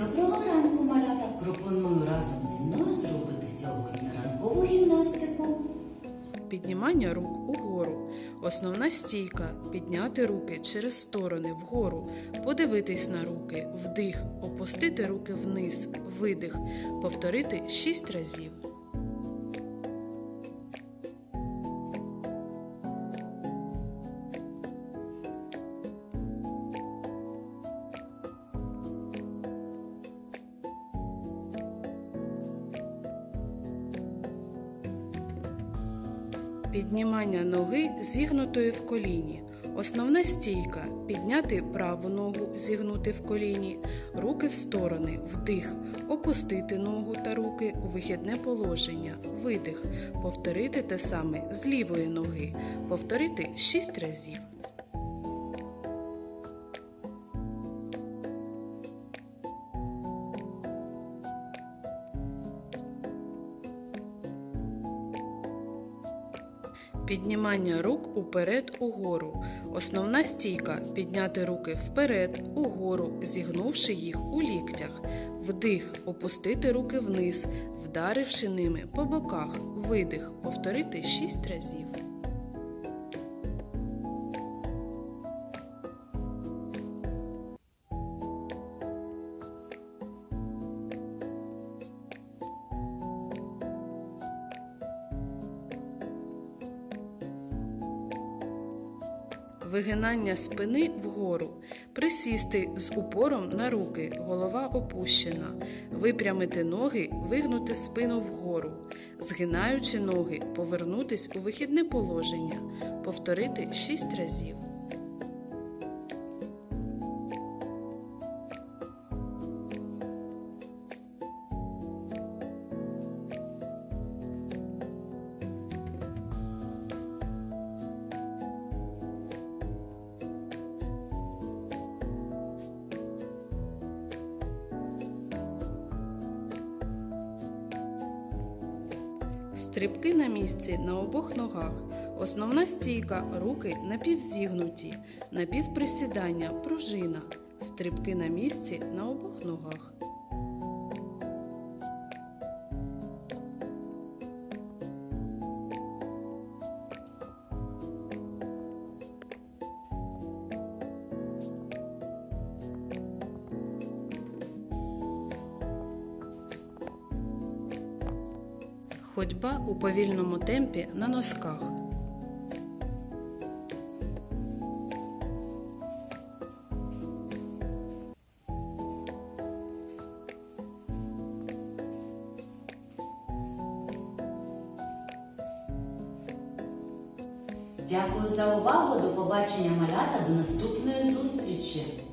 Доброго ранку, малята! Пропоную разом зі мною зробити сьогодні ранкову гімнастику. Піднімання рук угору. Основна стійка підняти руки через сторони вгору, подивитись на руки, вдих, опустити руки вниз, видих, повторити 6 разів. Піднімання ноги зігнутої в коліні. Основна стійка підняти праву ногу, зігнути в коліні, руки в сторони, вдих, опустити ногу та руки у вихідне положення, видих, повторити те саме з лівої ноги, повторити 6 разів. Піднімання рук уперед угору. Основна стійка підняти руки вперед, угору, зігнувши їх у ліктях. Вдих, опустити руки вниз, вдаривши ними по боках. Видих, повторити 6 разів. Вигинання спини вгору. Присісти з упором на руки, голова опущена. Випрямити ноги, вигнути спину вгору. Згинаючи ноги, повернутись у вихідне положення. Повторити 6 разів. Стрибки на місці на обох ногах. Основна стійка, руки напівзігнуті, напівприсідання, пружина. Стрибки на місці на обох ногах. Ходьба у повільному темпі на носках. Дякую за увагу. До побачення малята. До наступної зустрічі.